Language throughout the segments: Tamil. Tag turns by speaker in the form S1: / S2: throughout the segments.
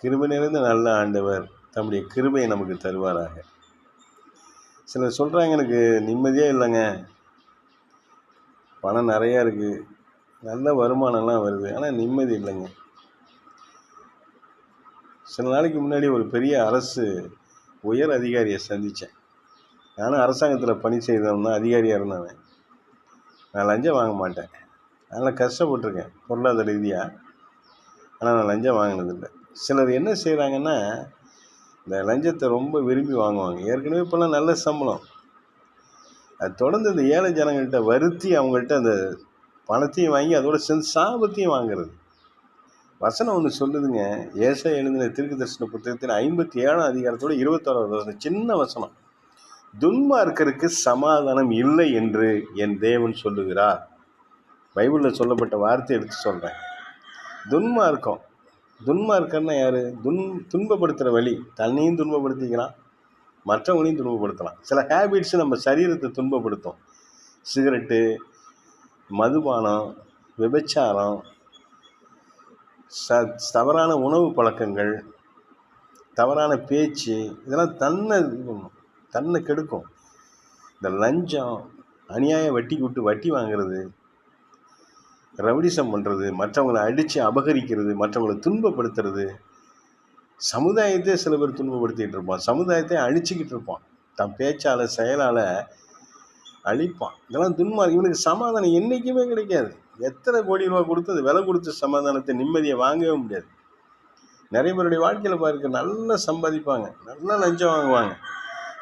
S1: கிருபை நிறைந்த நல்ல ஆண்டவர் தம்முடைய கிருபையை நமக்கு தருவாராக. சிலர் சொல்கிறாங்க எனக்கு நிம்மதியாக இல்லைங்க. பணம் நிறையா இருக்குது நல்ல வருமானம்லாம் வருது. ஆனால் நிம்மதி இல்லைங்க. சில நாளைக்கு முன்னாடி ஒரு பெரிய அரசு உயர் அதிகாரியை சந்தித்தேன் நானும் அரசாங்கத்தில் பணி செய்தவன் தான் அதிகாரியாக இருந்தவன். நான் லஞ்சம் வாங்க மாட்டேன். அதனால் கஷ்டப்பட்டிருக்கேன். பொருளாதார ரீதியாக ஆனால் நான் லஞ்சம் வாங்கினதில்லை. சிலர் என்ன செய்கிறாங்கன்னா இந்த லஞ்சத்தை ரொம்ப விரும்பி வாங்குவாங்க. ஏற்கனவே இப்போல்லாம் நல்ல சம்பளம். அது தொடர்ந்து இந்த ஏழை ஜனங்கள்கிட்ட வருத்தி அவங்கள்ட்ட அந்த பணத்தையும் வாங்கி அதோட சேர்ந்து சாபத்தையும் வாங்குறது. வசனம் ஒன்று சொல்லுதுங்க. ஏசா எழுதின திருக்கு தரிசன புத்தகத்தின் ஐம்பத்தி ஏழாம் அதிகாரத்தோட இருபத்தோராவது வசனம். சின்ன வசனம். துன்மார்க்கருக்கு சமாதானம் இல்லை என்று என் தேவன் சொல்லுகிறார். பைபிளில் சொல்லப்பட்ட வார்த்தை எடுத்து சொல்கிறேன் துன்மார்க்கம் துன்மார்க்கன்னா யார்? துன் துன்பப்படுத்துகிற வழி. தன்னையும் துன்பப்படுத்திக்கலாம் மற்றவங்களையும் துன்பப்படுத்தலாம். சில ஹேபிட்ஸ் நம்ம சரீரத்தை துன்பப்படுத்தும். சிகரெட்டு மதுபானம் விபச்சாரம் ச தவறான உணவு பழக்கங்கள் தவறான பேச்சு இதெல்லாம் தன்னை இது பண்ணும். தன்னை கெடுக்கும். இந்த லஞ்சம் அநியாய வட்டி விட்டு வட்டி வாங்குறது ரவுடிசம் பண்ணுறது மற்றவங்களை அடித்து அபகரிக்கிறது மற்றவங்களை துன்பப்படுத்துறது. சமுதாயத்தை சில பேர் துன்பப்படுத்திகிட்டு இருப்பான். சமுதாயத்தை அழிச்சிக்கிட்டு இருப்பான். தன் பேச்சால் செயலால் அழிப்பான். இதெல்லாம் துன்மார்க்கம் இவனுக்கு சமாதானம் என்றைக்குமே கிடைக்காது. எத்தனை கோடி ரூபா கொடுத்து அது விலை கொடுத்த சமாதானத்தை நிம்மதியை வாங்கவே முடியாது. நிறைய பேருடைய வாழ்க்கையில் பாருங்க நல்லா சம்பாதிப்பாங்க. நல்லா லஞ்சம் வாங்குவாங்க.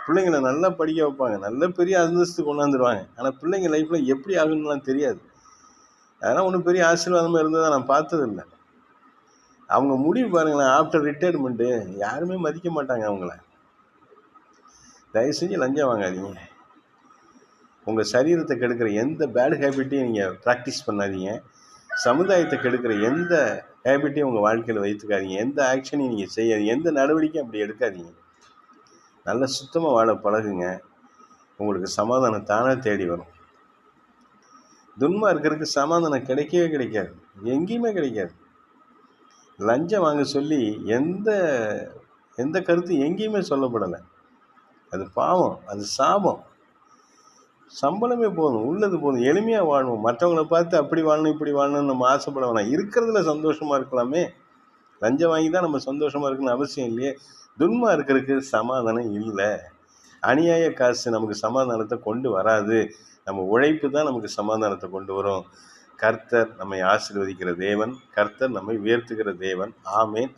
S1: பிள்ளைங்களை நல்லா படிக்க வைப்பாங்க. நல்ல பெரிய அந்தஸ்து கொண்டாந்துருவாங்க. ஆனால் பிள்ளைங்க லைஃப்பில் எப்படி ஆகுன்னுலாம் தெரியாது. அதெல்லாம் ஒன்றும் பெரிய ஆசீர்வாதமாக இருந்ததை நான் பார்த்ததில்லை. அவங்க முடிவு பாருங்களேன் ஆஃப்டர் ரிட்டையர்மெண்ட்டு யாருமே மதிக்க மாட்டாங்க அவங்கள. தயவு செஞ்சு லஞ்சம் வாங்காதீங்க. உங்கள் சரீரத்தை கெடுக்கிற எந்த பேட் ஹேபிட்டையும் நீங்கள் ப்ராக்டிஸ் பண்ணாதீங்க. சமுதாயத்தை கெடுக்கிற எந்த ஹேபிட்டையும் உங்கள் வாழ்க்கையில் வைத்துக்காதீங்க. எந்த ஆக்ஷனையும் நீங்கள் செய்யாதீங்க. எந்த நடவடிக்கையும் அப்படி எடுக்காதீங்க. நல்ல சுத்தமாக வாழ பழகுங்க. உங்களுக்கு சமாதானம் தானே தேடி வரும். துன்மார்க்கருக்கு சமாதானம் கிடைக்கவே கிடைக்காது. எங்கேயுமே கிடைக்காது. லஞ்சம் வாங்க சொல்லி எந்த எந்த கருத்தும் எங்கேயுமே சொல்லப்படலை. அது பாவம் அது சாபம். சம்பளமே போதும் உள்ளது போதும் எளிமையாக வாழணும் மற்றவங்கள பார்த்து அப்படி வாழணும் இப்படி வாழணும்னு நம்ம ஆசைப்பட வேணாம். இருக்கிறதுல சந்தோஷமாக இருக்கலாமே. லஞ்சம் வாங்கி தான் நம்ம சந்தோஷமாக இருக்கணும்னு அவசியம் இல்லையே. துன்மா இருக்கிறதுக்கு சமாதானம் இல்லை. அநியாய காசு நமக்கு சமாதானத்தை கொண்டு வராது. நம்ம உழைப்பு தான் நமக்கு சமாதானத்தை கொண்டு வரும். கர்த்தர் நம்மை ஆசீர்வதிக்கிற தேவன் கர்த்தர் நம்மை உயர்த்துகிற தேவன். ஆமேன்.